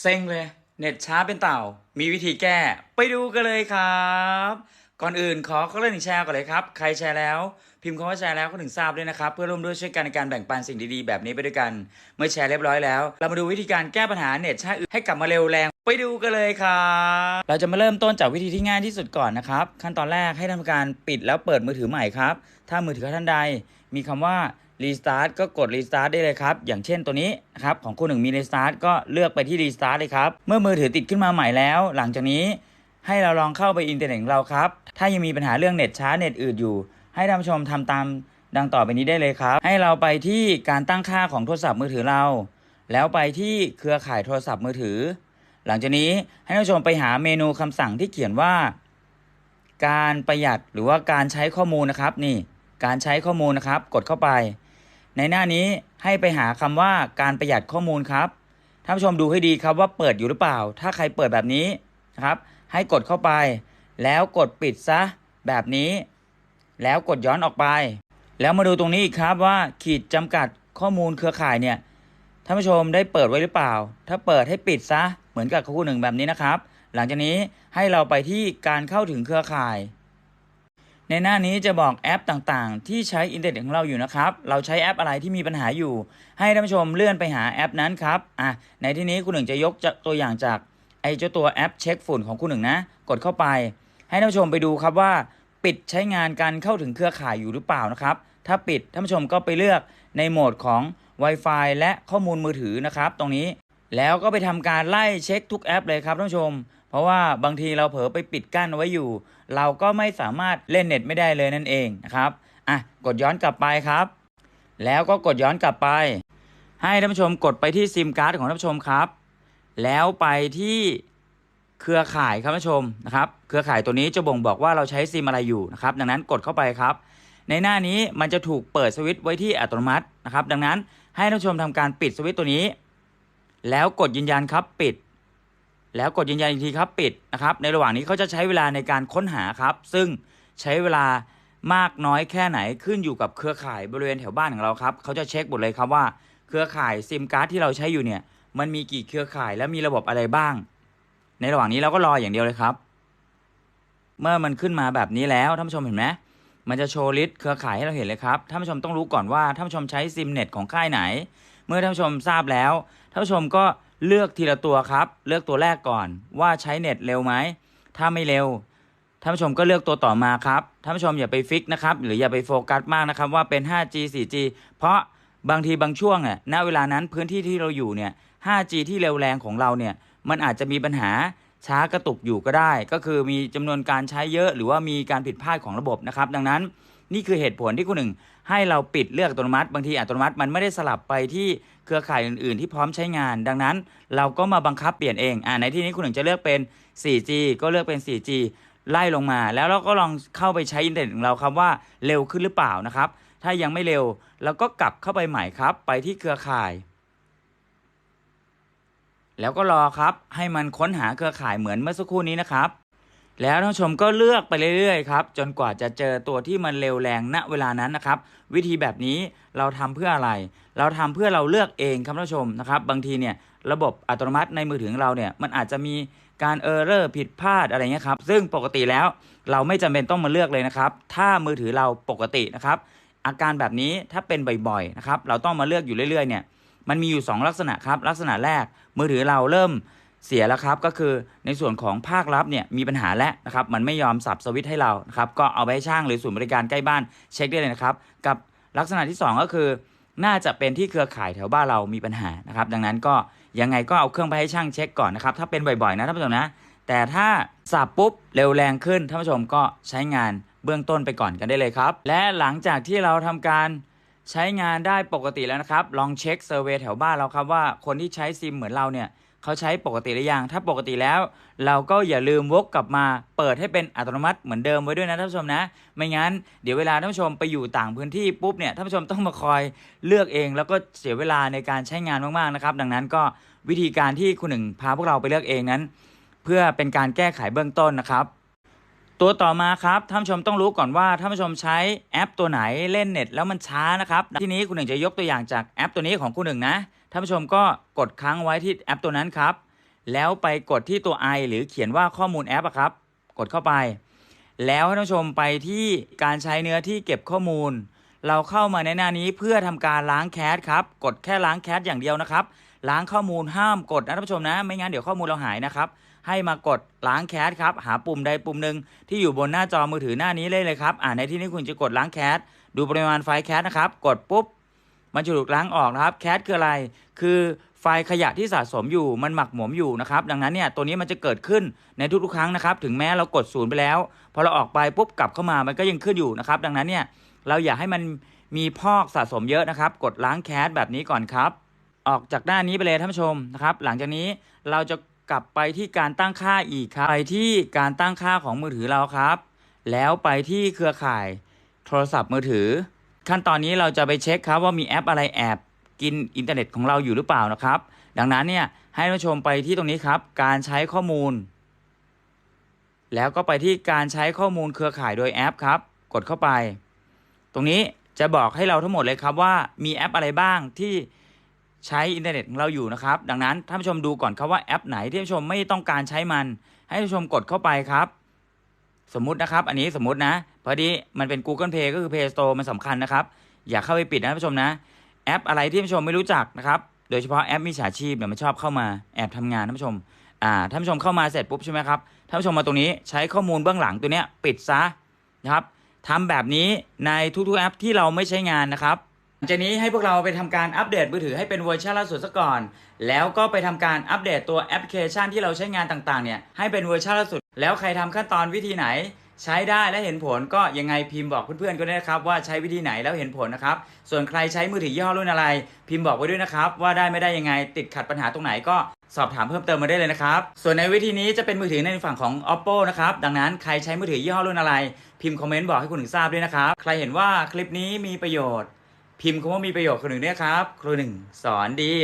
เซ็งเลย เน็ตช้าเป็นเต่า มีวิธีแก้ไปดูกันเลยครับ ก่อนอื่นขอเขาเล่นงแชร์ก่อนเลยครับ ใครแชร์แล้ว พิมพ์คำว่าแชร์แล้วก็ถึงทราบด้วยนะครับ เพื่อร่วมด้วยช่วยกันในการแบ่งปันสิ่งดีๆ แบบนี้ไปด้วยกัน เมื่อแชร์เรียบร้อยแล้ว เรามาดูวิธีการแก้ปัญหาเน็ตช้าอื่นให้กลับมาเร็วแรงไปดูกันเลยครับ เราจะมาเริ่มต้นจากวิธีที่ง่ายที่สุดก่อนนะครับ ขั้นตอนแรกให้ทำการปิดแล้วเปิดมือถือใหม่ครับ ถ้ามือถือท่านใดมีคำว่า Restart ก็กด Restart ได้เลยครับ อย่างเช่นตัวนี้นะครับของคุณหนึ่งมี Restart ก็เลือกไปที่ Restart เลยครับ เมื่อมือถือติดขึ้นมาใหม่แล้ว หลังจากนี้ให้เราลองเข้าไปอินเทอร์เน็ตของเราครับ ถ้ายังมีปัญหาเรื่องเน็ตช้าเน็ตอืดอยู่ ให้ท่านผู้ชมทำตามดังต่อไปนี้ได้เลยครับ ให้เราไปที่การตั้งค่าของโทรศัพท์มือถือเรา แล้วไปที่เครือข่ายโทรศัพท์มือถือ หลังจากนี้ให้ท่านผู้ชมไปหาเมนูคำสั่งที่เขียนว่า การประหยัดหรือว่าการใช้ข้อมูลนะครับ นี่ การใช้ข้อมูลนะครับ กดเข้าไป ในหน้านี้ให้ไปหาคำว่าการประหยัดข้อมูลครับท่านผู้ชมดูให้ดีครับว่าเปิดอยู่หรือเปล่า ถ้าใครเปิดแบบนี้นะครับ ให้กดเข้าไป แล้วกดปิดซะแบบนี้ แล้วกดย้อนออกไป แล้วมาดูตรงนี้อีกครับว่าขีดจำกัดข้อมูลเครือข่ายเนี่ยท่านผู้ชมได้เปิดไว้หรือเปล่า ถ้าเปิดให้ปิดซะเหมือนกับคู่หนึ่งแบบนี้นะครับ หลังจากนี้ให้เราไปที่การเข้าถึงเครือข่าย ในหน้านี้จะบอกแอปต่างๆ ที่ใช้อินเทอร์เน็ตของเราอยู่นะครับ เราใช้แอปอะไรที่มีปัญหาอยู่ ให้ท่านผู้ชมเลื่อนไปหาแอปนั้นครับ อะ ในที่นี้คุณหนึ่งจะยกตัวอย่างจากไอ้เจ้าตัวแอปเช็คฝุ่นของคุณหนึ่งนะ กดเข้าไป ให้ท่านผู้ชมไปดูครับว่า ปิดใช้งานการเข้าถึงเครือข่ายอยู่หรือเปล่านะครับ ถ้าปิดท่านผู้ชมก็ไปเลือกในโหมดของ Wi-Fi และข้อมูลมือถือนะครับ ตรงนี้ แล้วก็ไปทำการไล่เช็คทุกแอปเลยครับท่านผู้ชม เพราะว่าบางทีเราเผลอไปปิดกั้นไว้อยู่ เราก็ไม่สามารถเล่นเน็ตไม่ได้เลยนั่นเองนะครับอะกดย้อนกลับไปครับ แล้วก็กดย้อนกลับไป ให้ท่านผู้ชมกดไปที่ซิมการ์ดของท่านผู้ชมครับ แล้วไปที่เครือข่ายครับท่านผู้ชมนะครับ เครือข่ายตัวนี้จะบ่งบอกว่าเราใช้ซิมอะไรอยู่นะครับ ดังนั้นกดเข้าไปครับ ในหน้านี้มันจะถูกเปิดสวิตช์ไว้ที่อัตโนมัตินะครับ ดังนั้นให้ท่านผู้ชมทำการปิดสวิตช์ตัวนี้ แล้วกดยืนยันครับปิด แล้วกดยืนยันอีกทีครับปิดนะครับในระหว่างนี้เขาจะใช้เวลาในการค้นหาครับ ซึ่งใช้เวลามากน้อยแค่ไหนขึ้นอยู่กับเครือข่ายบริเวณแถวบ้านของเราครับเขาจะเช็คหมดเลยครับว่าเครือข่ายซิมการ์ดที่เราใช้อยู่เนี่ยมันมีกี่เครือข่ายและมีระบบอะไรบ้าง ในระหว่างนี้เราก็รออย่างเดียวเลยครับ เมื่อมันขึ้นมาแบบนี้แล้วท่านผู้ชมเห็นไหมมันจะโชว์ลิสต์เครือข่ายให้เราเห็นเลยครับท่านผู้ชมต้องรู้ก่อนว่าท่านผู้ชมใช้ซิมเน็ตของค่ายไหน เมื่อท่านผู้ชมทราบแล้วท่านผู้ชมก็ เลือกทีละตัวครับ เลือกตัวแรกก่อน ว่าใช้เน็ตเร็วไหม ถ้าไม่เร็ว ท่านผู้ชมก็เลือกตัวต่อมาครับ ท่านผู้ชมอย่าไปฟิกนะครับ หรืออย่าไปโฟกัสมากนะครับ ว่าเป็น 5G 4G เพราะบางทีบางช่วงเนี่ยณเวลานั้นพื้นที่ที่เราอยู่เนี่ย 5G ที่เร็วแรงของเราเนี่ย มันอาจจะมีปัญหาช้ากระตุกอยู่ก็ได้ ก็คือมีจำนวนการใช้เยอะ หรือว่ามีการผิดพลาดของระบบนะครับ ดังนั้นนี่คือเหตุผลที่คุณหนึ่ง ให้เราปิดเลือกอัตโนมัติ บางทีอัตโนมัติมันไม่ได้สลับไปที่เครือข่ายอื่น ๆ ที่พร้อมใช้งาน ดังนั้น เราก็มาบังคับเปลี่ยนเองอ่าในที่นี้คุณหนึ่งจะเลือกเป็น 4G ก็เลือกเป็น 4G ไล่ลงมา แล้วเราก็ลองเข้าไปใช้อินเทอร์เน็ตของเราครับว่าเร็วขึ้นหรือเปล่านะครับ ถ้ายังไม่เร็วเราก็กลับเข้าไปใหม่ครับ ไปที่เครือข่าย แล้วก็รอครับให้มันค้นหาเครือข่ายเหมือนเมื่อสักครู่นี้นะครับ แล้วท่านชมก็เลือกไปเรื่อยๆครับจนกว่าจะเจอตัวที่มันเร็วแรงณเวลานั้นนะครับ วิธีแบบนี้เราทำเพื่ออะไร เราทำเพื่อเราเลือกเองครับท่านชมนะครับ บางทีเนี่ยระบบอัตโนมัติในมือถือของเราเนี่ยมันอาจจะมีการเออร์เรอร์ผิดพลาดอะไรเงี้ยครับซึ่งปกติแล้วเราไม่จำเป็นต้องมาเลือกเลยนะครับ ถ้ามือถือเราปกตินะครับ อาการแบบนี้ถ้าเป็นบ่อยๆนะครับเราต้องมาเลือกอยู่เรื่อยๆเนี่ยมันมีอยู่ 2 ลักษณะครับลักษณะแรกมือถือเราเริ่ม เสียแล้วครับก็คือในส่วนของภาครับเนี่ยมีปัญหาแล้วนะครับมันไม่ยอมสับสวิตให้เรานะครับก็เอาไปให้ช่างหรือศูนย์บริการใกล้บ้านเช็คได้เลยนะครับ กับลักษณะที่ 2 ก็คือ น่าจะเป็นที่เครือข่ายแถวบ้านเรามีปัญหานะครับ ดังนั้นก็ยังไงก็เอาเครื่องไปให้ช่างเช็คก่อนนะครับถ้าเป็นบ่อยๆนะท่านผู้ชมนะ แต่ถ้าสับปุ๊บเร็วแรงขึ้นท่านผู้ชมก็ใช้งานเบื้องต้นไปก่อนกันได้เลยครับ และหลังจากที่เราทำการใช้งานได้ปกติแล้วนะครับ ลองเช็คเซอร์เวยแถวบ้านเราครับว่าคนที่ใช้ซิมเหมือนเราเนี่ย เขาใช้ปกติหรือยัง ถ้าปกติแล้ว เราก็อย่าลืมวกกลับมาเปิดให้เป็นอัตโนมัติเหมือนเดิมไว้ด้วยนะท่านผู้ชมนะ ไม่งั้นเดี๋ยวเวลาท่านผู้ชมไปอยู่ต่างพื้นที่ปุ๊บเนี่ยท่านผู้ชมต้องมาคอยเลือกเอง แล้วก็เสียเวลาในการใช้งานมากๆนะครับ ดังนั้นก็วิธีการที่คุณหนึ่งพาพวกเราไปเลือกเองนั้น เพื่อเป็นการแก้ไขเบื้องต้นนะครับตัวต่อมาครับท่านผู้ชมต้องรู้ก่อนว่าท่านผู้ชมใช้แอปตัวไหนเล่นเน็ตแล้วมันช้านะครับ ทีนี้คุณหนึ่งจะยกตัวอย่างจากแอปตัวนี้ของคุณหนึ่งนะ ท่านผู้ชมก็กดค้างไว้ที่แอปตัวนั้นครับ แล้วไปกดที่ตัว i หรือเขียนว่าข้อมูลแอปอะครับ กดเข้าไป แล้วท่านผู้ชมไปที่การใช้เนื้อที่เก็บข้อมูล เราเข้ามาในหน้านี้เพื่อทำการล้างแคชครับ กดแค่ล้างแคชอย่างเดียวนะครับ ล้างข้อมูลห้ามกดนะท่านผู้ชมนะ ไม่งั้นเดี๋ยวข้อมูลเราหายนะครับ ให้มากดล้างแคชครับ หาปุ่มใดปุ่มหนึ่งที่อยู่บนหน้าจอมือถือหน้านี้เลยเลยครับ อ่าในที่นี้คุณจะกดล้างแคชดูปริมาณไฟล์แคชนะครับ กดปุ๊บ มันจะถูกล้างออกนะครับแคชคืออะไร คือไฟล์ขยะที่สะสมอยู่มันหมักหมมอยู่นะครับดังนั้นเนี่ยตัวนี้มันจะเกิดขึ้นในทุกๆครั้งนะครับ ถึงแม้เรากดศูนย์ไปแล้ว พอเราออกไปปุ๊บกลับเข้ามามันก็ยังขึ้นอยู่นะครับ ดังนั้นเนี่ยเราอยากให้มันมีพอกสะสมเยอะนะครับ กดล้างแคชแบบนี้ก่อนครับ ออกจากหน้านี้ไปเลยท่านผู้ชมนะครับ หลังจากนี้เราจะกลับไปที่การตั้งค่าอีกครับ ไปที่การตั้งค่าของมือถือเราครับ แล้วไปที่เครือข่ายโทรศัพท์มือถือ ขั้นตอนนี้เราจะไปเช็คครับว่ามีแอปอะไรแอบกินอินเทอร์เน็ตของเราอยู่หรือเปล่านะครับ ดังนั้นเนี่ยให้ท่านผู้ชมไปที่ตรงนี้ครับ การใช้ข้อมูล แล้วก็ไปที่การใช้ข้อมูลเครือข่ายโดยแอปครับ กดเข้าไป ตรงนี้จะบอกให้เราทั้งหมดเลยครับว่ามีแอปอะไรบ้างที่ใช้อินเทอร์เน็ตของเราอยู่นะครับ ดังนั้นท่านผู้ชมดูก่อนครับว่าแอปไหนที่ท่านผู้ชมไม่ต้องการใช้มัน ให้ท่านผู้ชมกดเข้าไปครับ สมมุตินะครับ อันนี้สมมุตินะพอดีมันเป็น Google Play ก็คือ Play Store มันสำคัญนะครับ อย่าเข้าไปปิดนะท่านผู้ชมนะ แอปอะไรที่ท่านผู้ชมไม่รู้จักนะครับ โดยเฉพาะแอปมิจฉาชีพเนี่ยมันชอบเข้ามาแอบทำงานท่านผู้ชมอ่าท่านผู้ชมเข้ามาเสร็จปุ๊บใช่ไหมครับท่านผู้ชมมาตรงนี้ใช้ข้อมูลเบื้องหลังตัวเนี้ยปิดซะนะครับทำแบบนี้ในทุกๆแอปที่เราไม่ใช้งานนะครับ ลังจากนี้ให้พวกเราไปทำการอัปเดตมือถือให้เป็นเวอร์ชันล่าสุดซะก่อน แล้วก็ไปทำการอัปเดตตัวแอปพลิเคชันที่เราใช้งานต่างๆเนี่ยให้เป็นเวอร์ชันล่าสุด แล้วใครทำขั้นตอนวิธีไหน ใช้ได้และเห็นผลก็ยังไงพิมพ์บอกเพื่อนๆก็ได้นะครับว่าใช้วิธีไหนแล้วเห็นผลนะครับ ส่วนใครใช้มือถือยี่ห้อรุ่นอะไร พิมพ์บอกไว้ด้วยนะครับว่าได้ไม่ได้ยังไงติดขัดปัญหาตรงไหนก็สอบถามเพิ่มเติมมาได้เลยนะครับ ส่วนในวิธีนี้จะเป็นมือถือในฝั่งของ oppo นะครับ ดังนั้นใครใช้มือถือยี่ห้อรุ่นอะไร พิมพ์คอมเมนต์บอกให้คุณหนึ่งทราบด้วยนะครับ ใครเห็นว่าคลิปนี้มีประโยชน์ พิมพ์คำว่ามีประโยชน์คนหนึ่งเนี่ยครับ ครูหนึ่งสอนดี